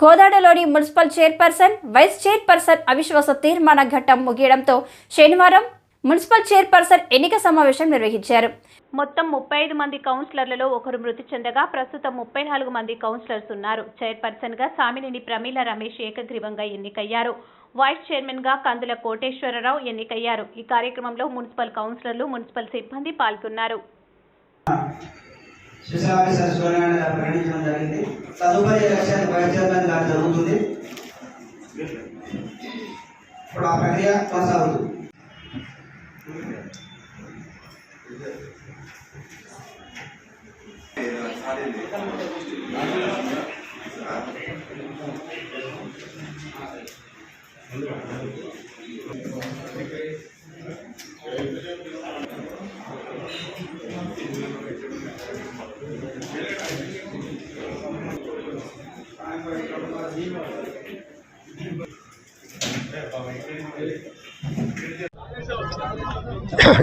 కోదాడలోని municipal chairperson vice chairperson అవిశ్వాస తీర్మాన ఘట్టం ముగియడంతో శనివారం మున్సిపల్ చైర్పర్సన్ ఎన్నిక సమావేశం నిర్వహించారు. మొత్తం ముప్పై ఐదు మంది కౌన్సిలర్లలో ఒకరు మృతి చెందగా ప్రస్తుతం ముప్పై నాలుగు మంది కౌన్సిలర్స్ ఉన్నారు. చైర్పర్సన్గా సామినేని ప్రమీల రమేష్ ఏకగ్రీవంగా ఎన్నికయ్యారు. వైస్ చైర్మన్గా కందుల కోటేశ్వరరావు ఎన్నికయ్యారు. ఈ కార్యక్రమంలో మున్సిపల్ కౌన్సిలర్లు మున్సిపల్ సిబ్బంది పాల్గొన్నారు. తదుపరి ఎలక్షన్ వైస్ చైర్మన్ గారు జరుగుతుంది ఇప్పుడు ఆ ప్రక్రియ కొనసాగుతుంది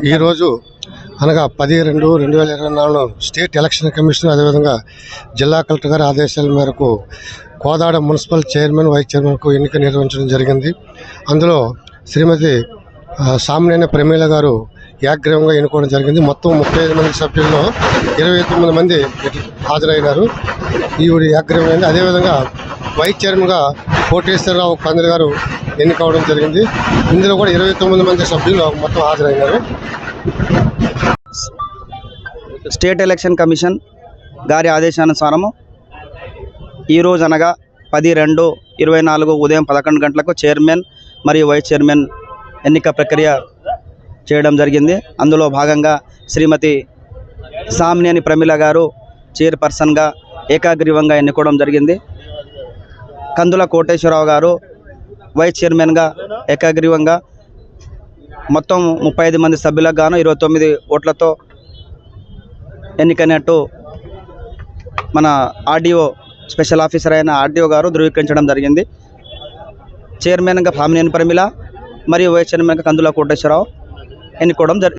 ఈరోజు అనగా పది రెండు రెండు వేల ఇరవై నాలుగులో స్టేట్ ఎలక్షన్ కమిషన్ అదేవిధంగా జిల్లా కలెక్టర్ గారి ఆదేశాల మేరకు కోదాడ మున్సిపల్ చైర్మన్ వైస్ చైర్మన్కు ఎన్నిక నిర్వహించడం జరిగింది. అందులో శ్రీమతి ఆ, సామినేని ప్రమీల గారు ఏకగ్రీవంగా ఎన్నుకోవడం జరిగింది. మొత్తం ముప్పై ఐదు మంది సభ్యుల్లో ఇరవై తొమ్మిది మంది హాజరైనారు. ఈవిడ ఏకగ్రీవమైంది అదేవిధంగా వైస్ చైర్మన్గా కోటేశ్వరరావు పందిరి గారు ఎన్నికవడం జరిగింది. ఇందులో కూడా ఇరవై తొమ్మిది మంది సభ్యులు మొత్తం హాజరయ్యారు స్టేట్ ఎలక్షన్ కమిషన్ గారి ఆదేశానుసారము ఈరోజు అనగా పది రెండు ఇరవై నాలుగు ఉదయం పదకొండు గంటలకు చైర్మన్ మరియు వైస్ చైర్మన్ ఎన్నిక ప్రక్రియ చేయడం జరిగింది. అందులో భాగంగా శ్రీమతి సామ్నేని ప్రమిళ గారు చైర్పర్సన్గా ఏకాగ్రీవంగా ఎన్నుకోవడం జరిగింది. కందుల కోటేశ్వరరావు గారు వైస్ చైర్మన్గా ఏకాగ్రీవంగా మొత్తం ముప్పై ఐదు మంది సభ్యులకు గాను ఇరవై తొమ్మిది ఓట్లతో ఎన్నికైనట్టు మన ఆర్డీఓ స్పెషల్ ఆఫీసర్ అయిన ఆర్డీఓ గారు ధృవీకరించడం జరిగింది. చైర్మన్గా ఫామినేని ప్రమిళ మరియు వైస్ చైర్మన్గా కందుల కోటేశ్వరరావు ఎన్నుకోవడం జరిగింది